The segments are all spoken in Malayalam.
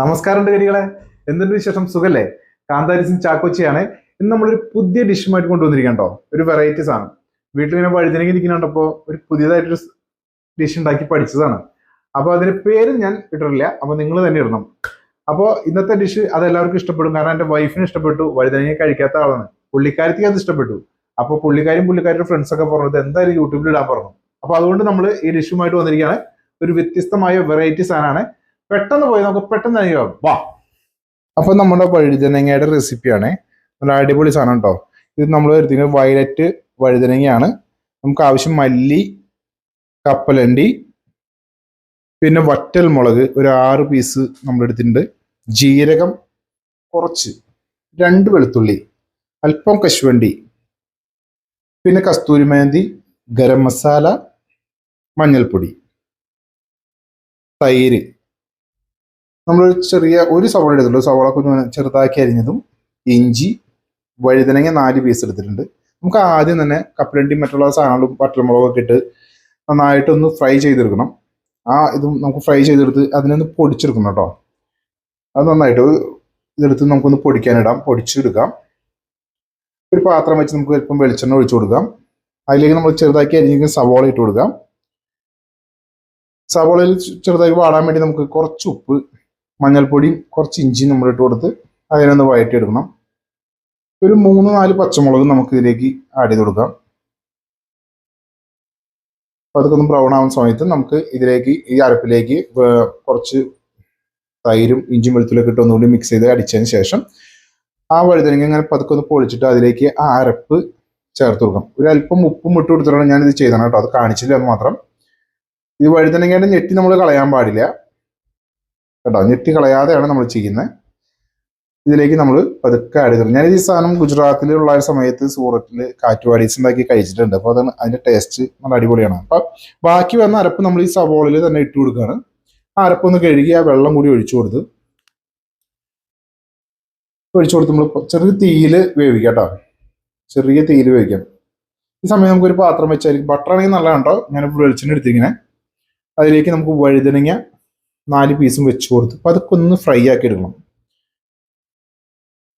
നമസ്കാരം കരികളെ. എന്തിന്റെ വിശേഷം? സുഖല്ലേ? കാന്താരി സിംഗ് ചാക്കോച്ചിയാണ്. ഇന്ന് നമ്മളൊരു പുതിയ ഡിഷുമായിട്ട് കൊണ്ടുവന്നിരിക്കണ്ടോ ഒരു വെറൈറ്റി സാധനം വീട്ടിലിങ്ങനെ വഴുതനങ്ങി ഇരിക്കുന്നുണ്ടപ്പോൾ ഒരു പുതിയതായിട്ടൊരു ഡിഷ് ഉണ്ടാക്കി പഠിച്ചതാണ്. അപ്പോൾ അതിന് പേര് ഞാൻ ഇട്ടിട്ടില്ല. അപ്പോൾ നിങ്ങൾ തന്നെ ഇടണം. അപ്പോൾ ഇന്നത്തെ ഡിഷ് അത് എല്ലാവർക്കും ഇഷ്ടപ്പെടും. കാരണം എന്റെ വൈഫിന് ഇഷ്ടപ്പെട്ടു. വഴുതനങ്ങ കഴിക്കാത്ത ആളാണ്. പുള്ളിക്കാരത്തിക്ക് അത് ഇഷ്ടപ്പെട്ടു. അപ്പോൾ പുള്ളിക്കാരും പുള്ളിക്കാരുടെ ഫ്രണ്ട്സ് ഒക്കെ പറഞ്ഞത് എന്തായാലും യൂട്യൂബിൽ ഇടാൻ പറഞ്ഞു. അപ്പോൾ അതുകൊണ്ട് നമ്മൾ ഈ ഡിഷുമായിട്ട് വന്നിരിക്കുകയാണ്. ഒരു വ്യത്യസ്തമായ വെറൈറ്റി സാധനമാണ്. പെട്ടെന്ന് പോയി നമുക്ക് പെട്ടെന്ന് അറിയാം വാ. അപ്പൊ നമ്മുടെ വഴുതനങ്ങയുടെ റെസിപ്പിയാണ്. നല്ല അടിപൊളി സാധനം കേട്ടോ ഇത് നമ്മൾ വരുത്തിന് വയലറ്റ് വഴുതനങ്ങയാണ്. നമുക്ക് ആവശ്യം മല്ലി കപ്പലണ്ടി പിന്നെ വറ്റൽ മുളക് ഒരു ആറ് പീസ് നമ്മൾ എടുത്തിട്ടുണ്ട്. ജീരകം കുറച്ച് രണ്ട് വെളുത്തുള്ളി അല്പം കശുവണ്ടി പിന്നെ കസ്തൂരി മേന്തി ഗരം മസാല മഞ്ഞൾപ്പൊടി തൈര്. നമ്മൾ ചെറിയ ഒരു സവോള എടുത്തിട്ടുണ്ട്. സവോള കുഞ്ഞു ചെറുതാക്കി അരിഞ്ഞതും ഇഞ്ചി വഴുതനങ്ങ നാല് പീസ് എടുത്തിട്ടുണ്ട്. നമുക്ക് ആദ്യം തന്നെ കപ്പലണ്ടി മറ്റുള്ള സാധനങ്ങളും വട്ടൽമുളകൊക്കെ ഇട്ട് നന്നായിട്ടൊന്ന് ഫ്രൈ ചെയ്തെടുക്കണം. ആ ഇതും നമുക്ക് ഫ്രൈ ചെയ്തെടുത്ത് അതിനൊന്ന് പൊടിച്ചെടുക്കണം കേട്ടോ. അത് നന്നായിട്ട് ഇതെടുത്ത് നമുക്കൊന്ന് പൊടിക്കാനിടാം. പൊടിച്ചെടുക്കാം. ഒരു പാത്രം വെച്ച് നമുക്ക് അല്പം വെളിച്ചെണ്ണ ഒഴിച്ചു കൊടുക്കാം. അതിലേക്ക് നമ്മൾ ചെറുതാക്കി അരിഞ്ഞിരിക്കുന്ന സവോള ഇട്ട് കൊടുക്കാം. സവോളയിൽ ചെറുതാക്കി വാടാൻ വേണ്ടി നമുക്ക് കുറച്ച് ഉപ്പ് മഞ്ഞൾപ്പൊടിയും കുറച്ച് ഇഞ്ചിയും നമ്മൾ ഇട്ട് കൊടുത്ത് അതിനൊന്ന് വഴറ്റിയെടുക്കണം ഒരു മൂന്ന് നാല് പച്ചമുളക് നമുക്ക് ഇതിലേക്ക് ആഡ് ചെയ്ത് കൊടുക്കാം. അപ്പോൾ അതൊക്കെ ഒന്ന് ബ്രൗൺ ആവുന്ന സമയത്ത് നമുക്ക് ഇതിലേക്ക് ഈ അരപ്പിലേക്ക് കുറച്ച് തൈരും ഇഞ്ചും വെളുത്തുള്ളിയൊക്കെ ഇട്ട് ഒന്നുകൂടി മിക്സ് ചെയ്ത് അടിച്ചതിന് ശേഷം ആ വഴുതനങ്ങ ഇങ്ങനെ പതുക്കെ ഒന്ന് പൊളിച്ചിട്ട് അതിലേക്ക് ആ അരപ്പ് ചേർത്ത് കൊടുക്കാം ഒരു അല്പം ഉപ്പും ഇട്ട് കൊടുത്തിട്ടാണ് ഞാനിത് ചെയ്തതാണ് ചെയ്തത് കേട്ടോ. അത് കാണിച്ചില്ല എന്ന് മാത്രം. ഈ വഴുതനങ്ങയുടെ ഞെട്ടി നമ്മൾ കളയാൻ പാടില്ല. കേട്ടോ? ഞെട്ടി കളയാതെയാണ് നമ്മൾ ചെയ്യുന്നത്. ഇതിലേക്ക് നമ്മൾ പതുക്കെ ആഡ് ചെയ്തിട്ടുണ്ട് ഞാൻ ഈ സാധനം ഗുജറാത്തിലുള്ള ഒരു സമയത്ത് സൂറത്തിൽ കാറ്റുവാടീസ് ഉണ്ടാക്കി കഴിച്ചിട്ടുണ്ട്. അപ്പോൾ അതാണ് അതിന്റെ ടേസ്റ്റ് നല്ല അടിപൊളിയാണ്. അപ്പം ബാക്കി വന്ന അരപ്പ് നമ്മൾ ഈ സവോളയിൽ തന്നെ ഇട്ട് കൊടുക്കുകയാണ്. ആ അരപ്പൊന്ന് കഴുകി ആ വെള്ളം കൂടി ഒഴിച്ചു കൊടുത്ത് ഒഴിച്ചു കൊടുത്ത് നമ്മൾ ചെറിയ തീയിൽ വേവിക്കാം കേട്ടോ. ചെറിയ തീയിൽ വേവിക്കാം. ഈ സമയം നമുക്കൊരു പാത്രം വെച്ചായിരിക്കും. ബട്ടർ ആണെങ്കിൽ നല്ലതാണ് കേട്ടോ ഞാനിപ്പോൾ വെളിച്ചെണ്ണ എടുത്തിങ്ങനെ അതിലേക്ക് നമുക്ക് വഴുതനങ്ങ നാല് പീസും വെച്ച് കൊടുത്ത് പതുക്കെ ഒന്ന് ഫ്രൈ ആക്കി എടുക്കണം.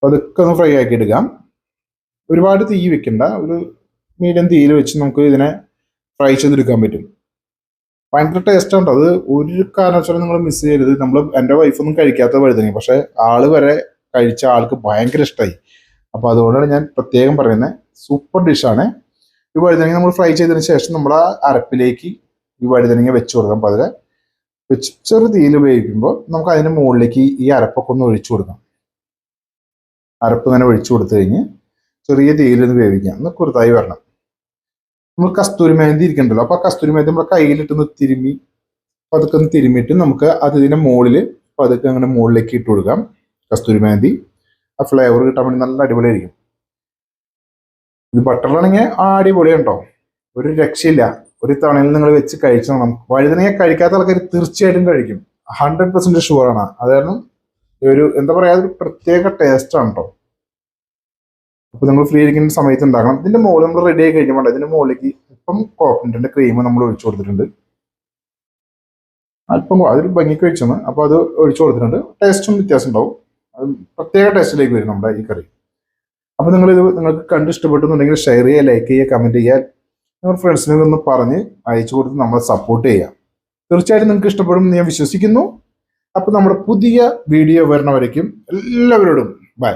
പതുക്കെ ഒന്ന് ഫ്രൈ ആക്കി എടുക്കാം. ഒരുപാട് തീ വെക്കണ്ട. ഒരു മീഡിയം തീയിൽ വെച്ച് നമുക്ക് ഇതിനെ ഫ്രൈ ചെയ്തെടുക്കാൻ പറ്റും. ഭയങ്കര ടേസ്റ്റ് ഉണ്ട് അത് ഒരു കാരണവശാലും നിങ്ങൾ മിസ് ചെയ്യരുത്. നമ്മൾ എന്റെ വൈഫൊന്നും കഴിക്കാത്ത വഴുതനങ്ങ. പക്ഷേ ആൾ വരെ കഴിച്ച ആൾക്ക് ഭയങ്കര ഇഷ്ടമായി അപ്പോൾ അതുകൊണ്ടാണ് ഞാൻ പ്രത്യേകം പറയുന്നത് സൂപ്പർ ഡിഷാണ് ഈ വഴുതനങ്ങ നമ്മൾ ഫ്രൈ ചെയ്തതിന് ശേഷം നമ്മൾ ആ അരപ്പിലേക്ക് ഈ വഴുതനങ്ങ വെച്ച് കൊടുക്കാം. അപ്പോൾ അതിൽ വെച്ച് ചെറു തീയിൽ ഉപയോഗിക്കുമ്പോൾ നമുക്ക് അതിന് മുകളിലേക്ക് ഈ അരപ്പൊക്കെ ഒന്ന് ഒഴിച്ചു കൊടുക്കാം. അരപ്പ് ഇങ്ങനെ ഒഴിച്ചു കൊടുത്തു കഴിഞ്ഞ് ചെറിയ തീയിൽ ഒന്ന് വേവിക്കാം. ഒന്ന് കുറുതായി വരണം. നമ്മൾ കസ്തൂരി മേന്തി ഇരിക്കണ്ടല്ലോ. അപ്പോൾ ആ കസ്തൂരി മേന്തി നമ്മുടെ കയ്യിലിട്ടൊന്ന് തിരുമ്മി പതുക്കെ ഒന്ന് തിരുമ്മിയിട്ട് നമുക്ക് അത് ഇതിന്റെ മുകളിൽ പതുക്കെ അങ്ങനെ മുകളിലേക്ക് ഇട്ട് കൊടുക്കാം. കസ്തൂരി മേന്തി ആ ഫ്ലേവർ കിട്ടാൻ വേണ്ടി നല്ല അടിപൊളിയായിരിക്കും. ഇത് ബട്ടറിലാണെങ്കിൽ ആ അടിപൊളിയുണ്ടോ ഒരു രക്ഷയില്ല. ഒരു തവണയിൽ നിങ്ങൾ വെച്ച് കഴിച്ചാൽ നമുക്ക് വഴുതനയെ കഴിക്കാത്ത ആൾക്കാർ തീർച്ചയായിട്ടും കഴിക്കും. ഹൺഡ്രഡ് പെർസെന്റ് ഷുവർ ആണ്. അത് കാരണം ഒരു എന്താ പറയാ ഒരു പ്രത്യേക ടേസ്റ്റ് ആണ് കേട്ടോ അപ്പൊ നമ്മൾ ഫ്രീ ഇരിക്കുന്ന സമയത്ത് ഉണ്ടാക്കണം. ഇതിന്റെ മുകളിൽ നമ്മൾ റെഡി ആയി കഴിഞ്ഞാൽ ഇതിന്റെ മുകളിലേക്ക് ഇപ്പം കോക്കനട്ടിന്റെ ക്രീം നമ്മൾ ഒഴിച്ചു കൊടുത്തിട്ടുണ്ട്. അല്പം അതൊരു ഭംഗിക്ക് ഒഴിച്ചാണ് അപ്പൊ അത് ഒഴിച്ചു കൊടുത്തിട്ടുണ്ട്. ടേസ്റ്റും വ്യത്യാസം ഉണ്ടാവും. അത് പ്രത്യേക ടേസ്റ്റിലേക്ക് വരും നമ്മുടെ ഈ കറി. അപ്പൊ നിങ്ങൾ ഇത് നിങ്ങൾക്ക് കണ്ട് ഇഷ്ടപ്പെട്ടുന്നുണ്ടെങ്കിൽ ഷെയർ ചെയ്യുക ലൈക്ക് ചെയ്യുക കമന്റ് ചെയ്യുക. നിങ്ങൾ ഫ്രണ്ട്സിനൊക്കെ ഒന്ന് പറഞ്ഞ് അയച്ചു കൊടുത്ത് നമ്മളെ സപ്പോർട്ട് ചെയ്യാം. തീർച്ചയായിട്ടും നിങ്ങൾക്ക് ഇഷ്ടപ്പെടും ഞാൻ വിശ്വസിക്കുന്നു. അപ്പോൾ നമ്മുടെ പുതിയ വീഡിയോ വരണവരേക്കും എല്ലാവരോടും ബൈ